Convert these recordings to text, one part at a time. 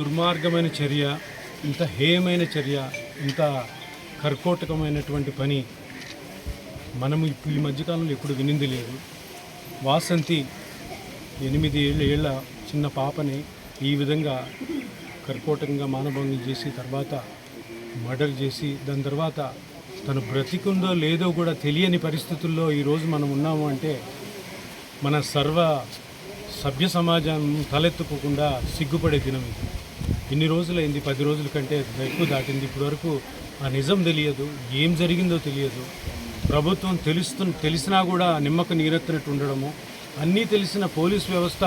దుర్మార్గమైన చర్య ఇంత హేయమైన చర్య ఇంత కర్కోటకమైనటువంటి పని మనము ఇప్పుడు ఈ మధ్యకాలంలో ఎప్పుడు వినింది లేదు. వాసంతి ఎనిమిది ఏళ్ళ ఏళ్ళ చిన్న పాపని ఈ విధంగా కర్కోటకంగా మానభంగం చేసి తర్వాత మర్డర్ చేసి దాని తర్వాత తను బ్రతికుందో లేదో కూడా తెలియని పరిస్థితుల్లో ఈరోజు మనం ఉన్నాము అంటే మన సర్వ సభ్య సమాజం తలెత్తుకోకుండా సిగ్గుపడే దినం ఇది. ఇన్ని రోజులైంది పది రోజుల కంటే ఎక్కువ దాటింది. ఇప్పటివరకు ఆ నిజం తెలియదు ఏం జరిగిందో తెలియదు. ప్రభుత్వం తెలుస్తు తెలిసినా కూడా నిమ్మక నీరెత్తినట్టు ఉండడము అన్నీ తెలిసిన పోలీస్ వ్యవస్థ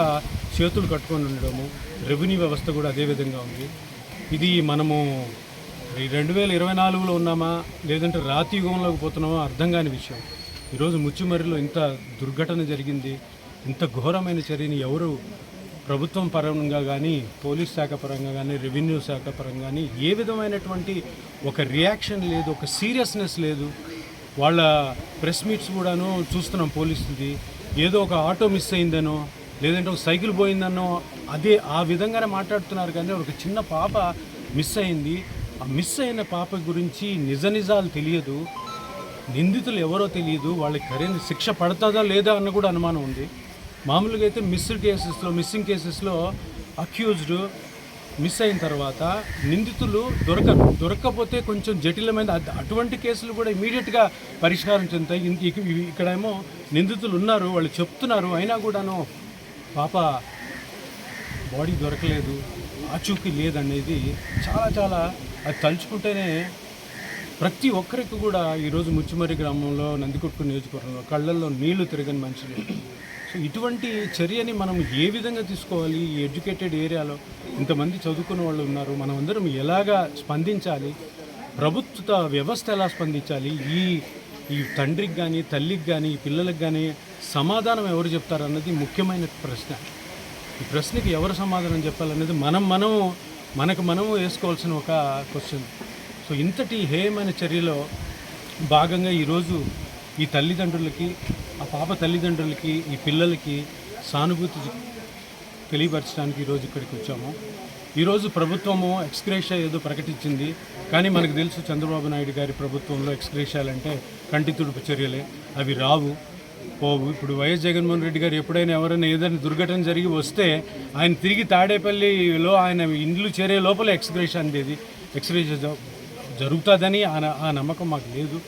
చేతులు కట్టుకొని ఉండడము రెవెన్యూ వ్యవస్థ కూడా అదే విధంగా ఉంది. ఇది మనము ఈ రెండు వేల ఇరవై నాలుగులో ఉన్నామా లేదంటే రాతి యుగంలోకి పోతున్నామా అర్థం కాని విషయం. ఈరోజు ముచ్చుమర్రిలో ఇంత దుర్ఘటన జరిగింది ఇంత ఘోరమైన చర్యని ఎవరు ప్రభుత్వం పరంగా కానీ పోలీస్ శాఖ పరంగా కానీ రెవెన్యూ శాఖ పరంగా కానీ ఏ విధమైనటువంటి ఒక రియాక్షన్ లేదు ఒక సీరియస్నెస్ లేదు. వాళ్ళ ప్రెస్ మీట్స్ కూడాను చూస్తున్నాం పోలీసుది ఏదో ఒక ఆటో మిస్ అయిందనో లేదంటే ఒక సైకిల్ పోయిందనో అదే ఆ విధంగానే మాట్లాడుతున్నారు కానీ ఒక చిన్న పాప మిస్ అయింది. ఆ మిస్ అయిన పాప గురించి నిజ నిజాలు తెలియదు. నిందితులు ఎవరో తెలియదు. వాళ్ళకి సరైన శిక్ష పడుతుందా లేదా అన్న కూడా అనుమానం ఉంది. మామూలుగా అయితే మిస్డ్ కేసెస్లో మిస్సింగ్ కేసెస్లో అక్యూజ్డ్ మిస్ అయిన తర్వాత నిందితులు దొరకరు దొరకకపోతే కొంచెం జటిలమైన అటువంటి కేసులు కూడా ఇమీడియట్గా పరిష్కారం చెందుతాయి. ఇక్కడేమో నిందితులు ఉన్నారు వాళ్ళు చెప్తున్నారు అయినా కూడాను పాప బాడీ దొరకలేదు ఆచూకీ లేదనేది చాలా చాలా అది తలుచుకుంటేనే ప్రతి ఒక్కరికి కూడా ఈరోజు ముచ్చిమర్రి గ్రామంలో నందికొట్టు నియోజకవర్గంలో కళ్ళల్లో నీళ్ళు తిరగని మనుషులు ఇటువంటి చర్యని మనం ఏ విధంగా తీసుకోవాలి? ఈ ఎడ్యుకేటెడ్ ఏరియాలో ఇంతమంది చదువుకున్న వాళ్ళు ఉన్నారు. మనం అందరం ఎలాగా స్పందించాలి? ప్రభుత్వ వ్యవస్థ ఎలా స్పందించాలి? ఈ ఈ తండ్రికి కానీ తల్లికి కానీ పిల్లలకు కానీ సమాధానం ఎవరు చెప్తారన్నది ముఖ్యమైన ప్రశ్న. ఈ ప్రశ్నకి ఎవరు సమాధానం చెప్పాలనేది మనం మనం మనకు మనం వేసుకోవాల్సిన ఒక క్వశ్చన్ సో ఇంతటి హేయమైన చర్యలో భాగంగా ఈరోజు ఈ తల్లిదండ్రులకి ఆ పాప తల్లిదండ్రులకి ఈ పిల్లలకి సానుభూతి తెలియపరచడానికి ఈరోజు ఇక్కడికి వచ్చాము. ఈరోజు ప్రభుత్వము ఎక్స్గ్రేషియా ఏదో ప్రకటించింది. కానీ మనకు తెలుసు చంద్రబాబు నాయుడు గారి ప్రభుత్వంలో ఎక్స్గ్రేషియాలంటే కంటి తుడుపు చర్యలే. అవి రావు పోవు. ఇప్పుడు వైఎస్ జగన్మోహన్ రెడ్డి గారు ఎప్పుడైనా ఎవరైనా ఏదైనా దుర్ఘటన జరిగి వస్తే ఆయన తిరిగి తాడేపల్లిలో ఆయన ఇండ్లు చేరే లోపల ఎక్స్గ్రేషియా అందేది. ఎక్స్గ్రేషియా జరుగుతుందని ఆ న- ఆ నమ్మకం మాకు లేదు.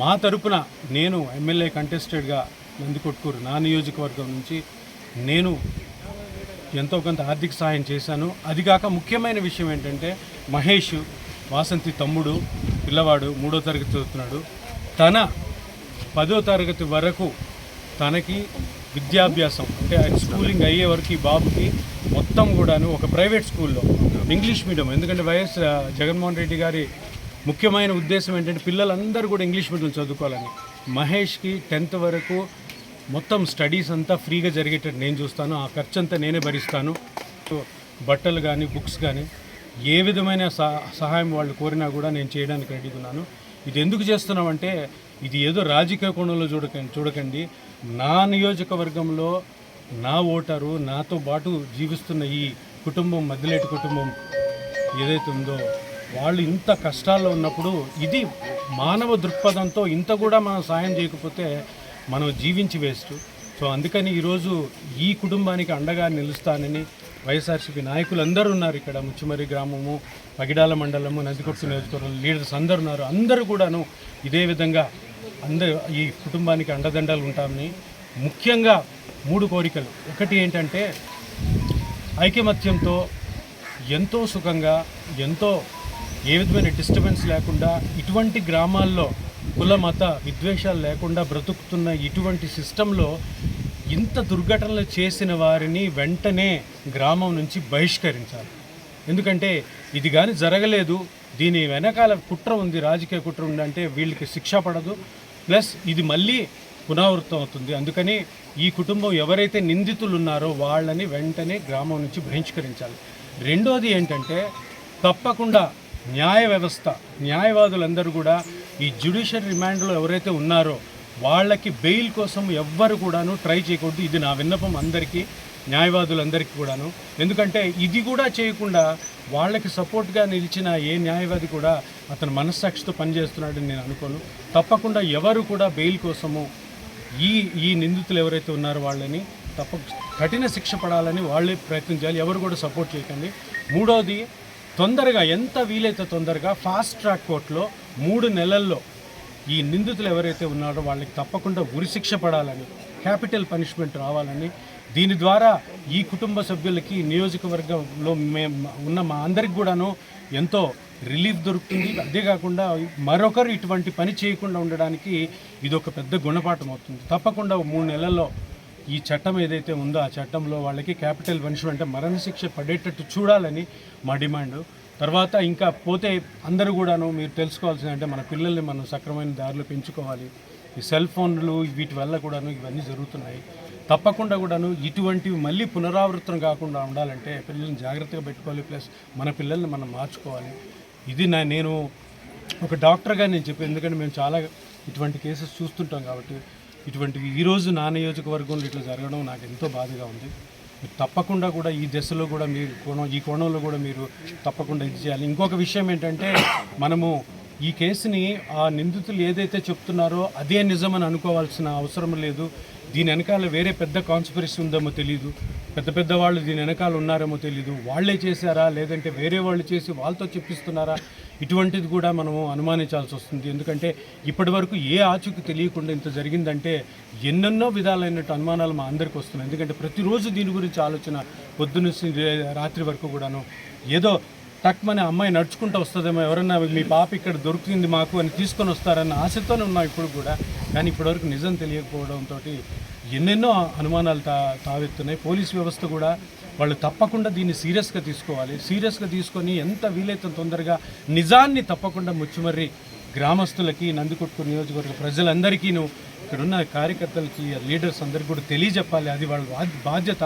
మా తరపున నేను ఎమ్మెల్యే కంటెస్టెడ్గా నందికొట్కూరు నా నియోజకవర్గం నుంచి నేను ఎంతో కొంత ఆర్థిక సహాయం చేశాను. అది కాక ముఖ్యమైన విషయం ఏంటంటే మహేష్ వాసంతి తమ్ముడు పిల్లవాడు మూడో తరగతి చదువుతున్నాడు. తన పదో తరగతి వరకు తనకి విద్యాభ్యాసం అంటే ఆయన స్కూలింగ్ అయ్యే వరకు ఈ బాబుకి మొత్తం కూడాను ఒక ప్రైవేట్ స్కూల్లో ఇంగ్లీష్ మీడియం. ఎందుకంటే వైఎస్ జగన్మోహన్ రెడ్డి గారి ముఖ్యమైన ఉద్దేశం ఏంటంటే పిల్లలందరూ కూడా ఇంగ్లీష్ మీడియం చదువుకోవాలని. మహేష్కి టెన్త్ వరకు మొత్తం స్టడీస్ అంతా ఫ్రీగా జరిగేటట్టు నేను చూస్తాను. ఆ ఖర్చు అంతా నేనే భరిస్తాను. సో బట్టలు కానీ బుక్స్ కానీ ఏ విధమైన సహ- సహాయం వాళ్ళు కోరినా కూడా నేను చేయడానికి రెడీగా ఉన్నాను. ఇది ఎందుకు చేస్తున్నామంటే ఇది ఏదో రాజకీయ కోణంలో చూడకండి చూడకండి. నా నియోజకవర్గంలో నా ఓటరు నాతో పాటు జీవిస్తున్న ఈ కుటుంబం మధ్యలేటి కుటుంబం ఏదైతే ఉందో వాళ్ళు ఇంత కష్టాల్లో ఉన్నప్పుడు ఇది మానవ దృక్పథంతో ఇంత కూడా మనం సాయం చేయకపోతే మనం జీవించి వేస్ట్. సో అందుకని ఈరోజు ఈ కుటుంబానికి అండగా నిలుస్తానని వైఎస్ఆర్సీపీ నాయకులు అందరూ ఉన్నారు ఇక్కడ. ముచ్చుమరి గ్రామము పగిడాల మండలము నందికొట్టు నియోజకవర్గం లీడర్స్ అందరు ఉన్నారు. అందరూ కూడాను ఇదే విధంగా అందరూ ఈ కుటుంబానికి అండదండలు ఉంటామని ముఖ్యంగా మూడు కోరికలు. ఒకటి ఏంటంటే ఐకమత్యంతో ఎంతో సుఖంగా ఎంతో ఏ విధమైన డిస్టర్బెన్స్ లేకుండా ఇటువంటి గ్రామాల్లో కుల మత విద్వేషాలు లేకుండా బ్రతుకుతున్న ఇటువంటి సిస్టంలో ఇంత దుర్ఘటనలు చేసిన వారిని వెంటనే గ్రామం నుంచి బహిష్కరించాలి. ఎందుకంటే ఇది కానీ జరగలేదు. దీని వెనకాల కుట్ర ఉంది రాజకీయ కుట్ర ఉంది అంటే వీళ్ళకి శిక్ష పడదు. ప్లస్ ఇది మళ్ళీ పునరావృతం అవుతుంది. అందుకని ఈ కుటుంబం ఎవరైతే నిందితులు ఉన్నారో వాళ్ళని వెంటనే గ్రామం నుంచి బహిష్కరించాలి. రెండోది ఏంటంటే తప్పకుండా న్యాయ వ్యవస్థ న్యాయవాదులందరూ కూడా ఈ జ్యుడిషియల్ రిమాండ్లో ఎవరైతే ఉన్నారో వాళ్ళకి బెయిల్ కోసం ఎవ్వరు కూడాను ట్రై చేయకూడదు. ఇది నా విన్నపం అందరికీ న్యాయవాదులందరికీ కూడాను. ఎందుకంటే ఇది కూడా చేయకుండా వాళ్ళకి సపోర్ట్గా నిలిచిన ఏ న్యాయవాది కూడా అతను మనస్సాక్షితో పనిచేస్తున్నాడని నేను అనుకోను. తప్పకుండా ఎవరు కూడా బెయిల్ కోసము ఈ ఈ నిందితులు ఎవరైతే ఉన్నారో వాళ్ళని తప్ప కఠిన శిక్ష పడాలని వాళ్ళే ప్రయత్నించాలి ఎవరు కూడా సపోర్ట్ చేయకండి. మూడవది తొందరగా ఎంత వీలైతే తొందరగా ఫాస్ట్ ట్రాక్ కోర్టులో మూడు నెలల్లో ఈ నిందితులు ఎవరైతే ఉన్నారో వాళ్ళకి తప్పకుండా ఉరిశిక్ష పడాలని క్యాపిటల్ పనిష్మెంట్ రావాలని దీని ద్వారా ఈ కుటుంబ సభ్యులకి నియోజకవర్గంలో మేము ఉన్న మా అందరికి కూడాను ఎంతో రిలీఫ్ దొరుకుతుంది. అంతేకాకుండా మరొకరు ఇటువంటి పని చేయకుండా ఉండడానికి ఇది ఒక పెద్ద గుణపాఠం అవుతుంది. తప్పకుండా ఓ మూడు నెలల్లో ఈ చట్టం ఏదైతే ఉందో ఆ చట్టంలో వాళ్ళకి క్యాపిటల్ పనిష్మెంట్ అంటే మరణశిక్ష పడేటట్టు చూడాలని మా డిమాండ్. తర్వాత ఇంకా పోతే అందరూ కూడాను మీరు తెలుసుకోవాల్సింది అంటే మన పిల్లల్ని మనం సక్రమైన దారిలో పెంచుకోవాలి. ఈ సెల్ ఫోన్లు వీటి వల్ల కూడాను ఇవన్నీ జరుగుతున్నాయి. తప్పకుండా కూడాను ఇటువంటివి మళ్ళీ పునరావృతం కాకుండా ఉండాలంటే పిల్లల్ని జాగ్రత్తగా పెట్టుకోవాలి. ప్లస్ మన పిల్లల్ని మనం మార్చుకోవాలి. ఇది నా నేను ఒక డాక్టర్గా నేను చెప్పాను ఎందుకంటే మేము చాలా ఇటువంటి కేసెస్ చూస్తుంటాం కాబట్టి ఇటువంటివి ఈరోజు నా నియోజకవర్గంలో ఇట్లా జరగడం నాకు ఎంతో బాధగా ఉంది. తప్పకుండా కూడా ఈ దశలో కూడా మీరు కోణం ఈ కోణంలో కూడా మీరు తప్పకుండా ఇది చేయాలి. ఇంకొక విషయం ఏంటంటే మనము ఈ కేసుని ఆ నిందితులు ఏదైతే చెప్తున్నారో అదే నిజమని అనుకోవాల్సిన అవసరం లేదు. దీని వెనకాల వేరే పెద్ద కాన్స్పిరసీ ఉందేమో తెలియదు పెద్ద పెద్ద వాళ్ళు దీని వెనకాల ఉన్నారేమో తెలియదు వాళ్ళే చేశారా? లేదంటే వేరే వాళ్ళు చేసి వాళ్ళతో చెప్పిస్తున్నారా? ఇటువంటిది కూడా మనము అనుమానించాల్సి వస్తుంది. ఎందుకంటే ఇప్పటి వరకు ఏ ఆచూకి తెలియకుండా ఇంత జరిగిందంటే ఎన్నెన్నో విధాలైనట్టు అనుమానాలు మా అందరికి వస్తున్నాయి. ఎందుకంటే ప్రతిరోజు దీని గురించి ఆలోచన పొద్దున్న రాత్రి వరకు కూడాను. ఏదో టక్మని అమ్మాయి నడుచుకుంటూ వస్తుందేమో ఎవరన్నా మీ పాప ఇక్కడ దొరుకుతుంది మాకు అని తీసుకొని వస్తారన్న ఆశతోనే ఉన్నాం ఇప్పుడు కూడా. కానీ ఇప్పటివరకు నిజం తెలియకపోవడంతో ఎన్నెన్నో అనుమానాలు తా తావెత్తున్నాయి. పోలీస్ వ్యవస్థ కూడా వాళ్ళు తప్పకుండా దీన్ని సీరియస్గా తీసుకోవాలి. సీరియస్గా తీసుకొని ఎంత వీలైతే తొందరగా నిజాన్ని తప్పకుండా ముచ్చుమర్రి గ్రామస్తులకి నందికొట్టు నియోజకవర్గ ప్రజలందరికీను ఇక్కడున్న కార్యకర్తలకి లీడర్స్ అందరికీ కూడా తెలియజెప్పాలి. అది వాళ్ళ బాధ్యత.